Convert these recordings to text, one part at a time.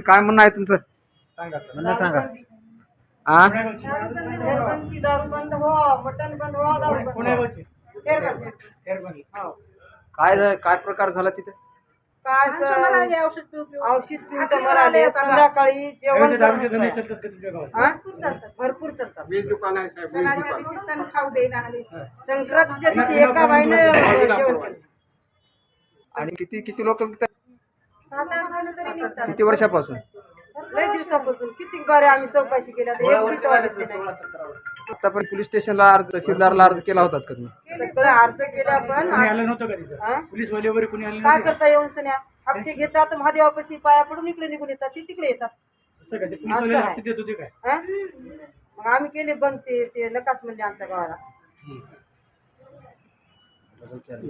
काय म्हणणं आहे तुमचं? म्हणणं सांगा. हा दारू बंद व्हा मटण बंद व्हा दारू बंद व्हा. हो. काय झालं- काय प्रकार झाला तिथे? काय सर? औषध पिऊन तर मराले संध्याकाळी जेवण हा? भरपूर चालतात. संक्रांतीच्या दिवशी एका बाईनं जेवण केलं आणि किती किती लोक सात आठ जण तरी निघतात. किती वर्षापासून? लय दिवसापासून. किती बारे आम्ही चौकशी केल्या तर एक बी चौकशी नाही. आतापर्यंत पोलीस स्टेशनला अर्ज तहसीलदारला अर्ज केला होता का तुम्ही? सगळं अर्ज केल्या पण आलं नव्हतं हा? पोलीस वाले वगैरे कोणी आले काय करता येऊन सन्या? हप्ते घेतात महादेवापाशी पाया पडून इकडे निघून येतात ते तिकडे येतात. असं का? ते पोलीस असं वाले आहे. हप्ते देत होते काय? हा? मग आम्ही केले बंद ते ते नकाच म्हणजे आमच्या गावाला.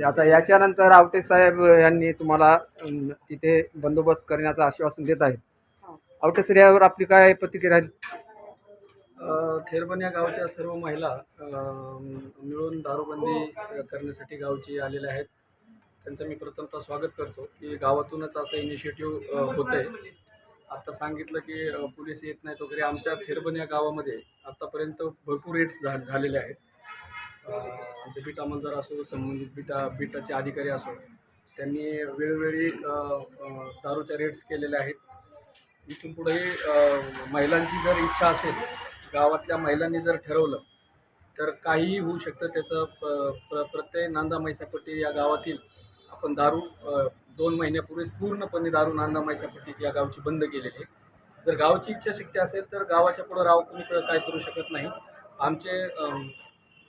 आता याच्यानंतर आवटे साहेब यांनी तुम्हाला तिथे बंदोबस्त करण्याचं आश्वासन देत आहेत. आवटे सर यावर आपली काय प्रतिक्रिया राहील? थेरबन या गावच्या सर्व महिला मिळून दारूबंदी करण्यासाठी गावची आलेल्या आहेत. त्यांचं मी प्रथमतः स्वागत करतो की गावातूनच असं इनिशिएटिव्ह होतं आहे आत्ता सांगितलं की पोलीस येत नाहीत वगैरे. आमच्या थेरबन या गावामध्ये आत्तापर्यंत भरपूर रेट्स झा झालेले आहेत. आमचे बीट अंमलदार असो संबंधित बीटा बीटाचे अधिकारी असो त्यांनी वेळोवेळी दारूच्या रेट्स केलेल्या आहेत. इथून पुढेही महिलांची जर इच्छा असेल गावातल्या महिलांनी जर ठरवलं तर काहीही होऊ शकतं. त्याचं प- प्र प्रत्यय नांदा मैसापट्टी या गावातील आपण दारू दोन महिन्यापूर्वीच पूर्णपणे दारू नांदा मैसापट्टी या गावची बंद केलेली आहे. जर गावाची इच्छाशक्ती असेल तर गावाच्या पुढं राव कुणी काय करू शकत नाही. आमचे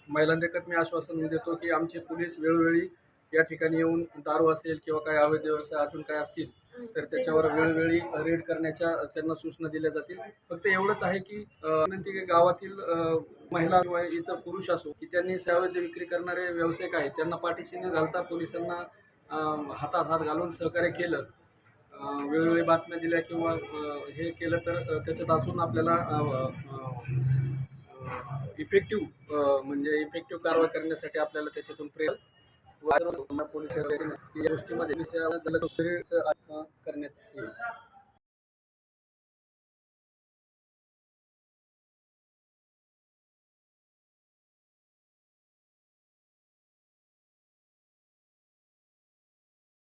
महिलांदेखत मी आश्वासन देतो की आमचे पोलीस वेळोवेळी या ठिकाणी येऊन दारू असेल किंवा काही अवैध व्यवसाय अजून काय असतील तर त्याच्यावर वेळोवेळी रेड करण्याच्या त्यांना सूचना दिल्या जातील. फक्त एवढंच आहे की विनंती की गावातील महिला किंवा इतर पुरुष असो की त्यांनी अवैध विक्री करणारे व्यावसायिक आहेत त्यांना पाठीशी न घालता पोलिसांना हातात हात घालून सहकार्य केलं वेळोवेळी बातम्या दिल्या किंवा हे केलं तर त्याच्यात अजून आपल्याला इफेक्टिव्ह म्हणजे इफेक्टिव्ह कारवाई करण्यासाठी आपल्याला त्याच्यातून प्रयत्न पोलीस या गोष्टीमध्ये करण्यात येईल.